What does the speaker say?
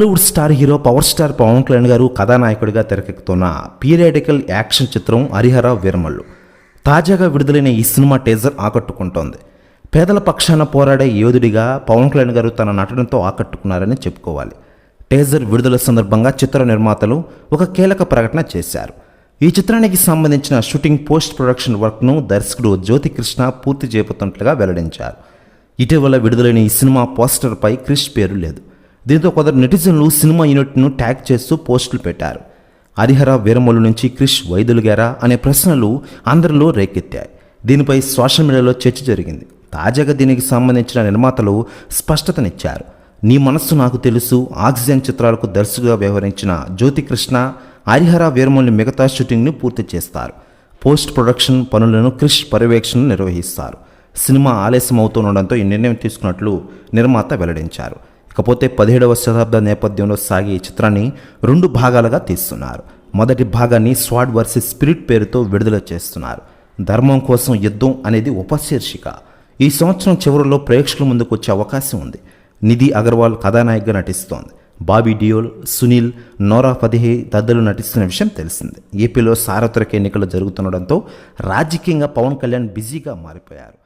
Tollywood star hero power star Pawan Kalyan గారు కథానాయకుడిగా తెరకెక్కుతున్న పీరియాడికల్ యాక్షన్ చిత్రం హరిహర వీరమల్లు. తాజాగా విడుదలైన ఈ సినిమా టేజర్ ఆకట్టుకుంటోంది. పేదల పక్షాన పోరాడే యోధుడిగా పవన్ కళ్యాణ్ గారు తన నటనతో ఆకట్టుకున్నారని చెప్పుకోవాలి. టేజర్ విడుదల సందర్భంగా చిత్ర నిర్మాతలు ఒక కీలక ప్రకటన చేశారు. ఈ చిత్రానికి సంబంధించిన షూటింగ్ పోస్ట్ ప్రొడక్షన్ వర్క్ను దర్శకుడు జ్యోతికృష్ణ పూర్తి చేపుతున్నట్లుగా వెల్లడించారు. ఇటీవల విడుదలైన ఈ సినిమా పోస్టర్పై క్రిష్ పేరు లేదు. దీంతో కొందరు నెటిజన్లు సినిమా యూనిట్ను ట్యాగ్ చేస్తూ పోస్టులు పెట్టారు. హరిహర వీరమల్లు నుంచి క్రిష్ వైదొలిగారా అనే ప్రశ్నలు అందరిలో రేకెత్తాయి. దీనిపై సోషల్ మీడియాలో చర్చ జరిగింది. తాజాగా దీనికి సంబంధించిన నిర్మాతలు స్పష్టతనిచ్చారు. నీ మనస్సు నాకు తెలుసు ఆక్సిజన్ చిత్రాలకు దర్శకుగా వ్యవహరించిన జ్యోతికృష్ణ హరిహర వీరమల్లి మిగతా షూటింగ్ను పూర్తి చేస్తారు. పోస్ట్ ప్రొడక్షన్ పనులను క్రిష్ పర్యవేక్షణ నిర్వహిస్తారు. సినిమా ఆలస్యం అవుతుండడంతో ఈ నిర్ణయం తీసుకున్నట్లు నిర్మాత వెల్లడించారు. కాకపోతే పదిహేడవ శతాబ్ద నేపథ్యంలో సాగే ఈ చిత్రాన్ని రెండు భాగాలుగా తీస్తున్నారు. మొదటి భాగాన్ని స్వాడ్ వర్సెస్ స్పిరిట్ పేరుతో విడుదల చేస్తున్నారు. ధర్మం కోసం యుద్ధం అనేది ఉపశీర్షిక. ఈ సంవత్సరం చివరిలో ప్రేక్షకుల ముందుకు వచ్చే అవకాశం ఉంది. నిధి అగర్వాల్ కథానాయకగా నటిస్తోంది. బాబీ డియోల్ సునీల్ నోరా ఫదిహే తదితరులు నటిస్తున్న విషయం తెలిసిందే. ఏపీలో సార్వత్రిక ఎన్నికలు జరుగుతుండడంతో రాజకీయంగా పవన్ కళ్యాణ్ బిజీగా మారిపోయారు.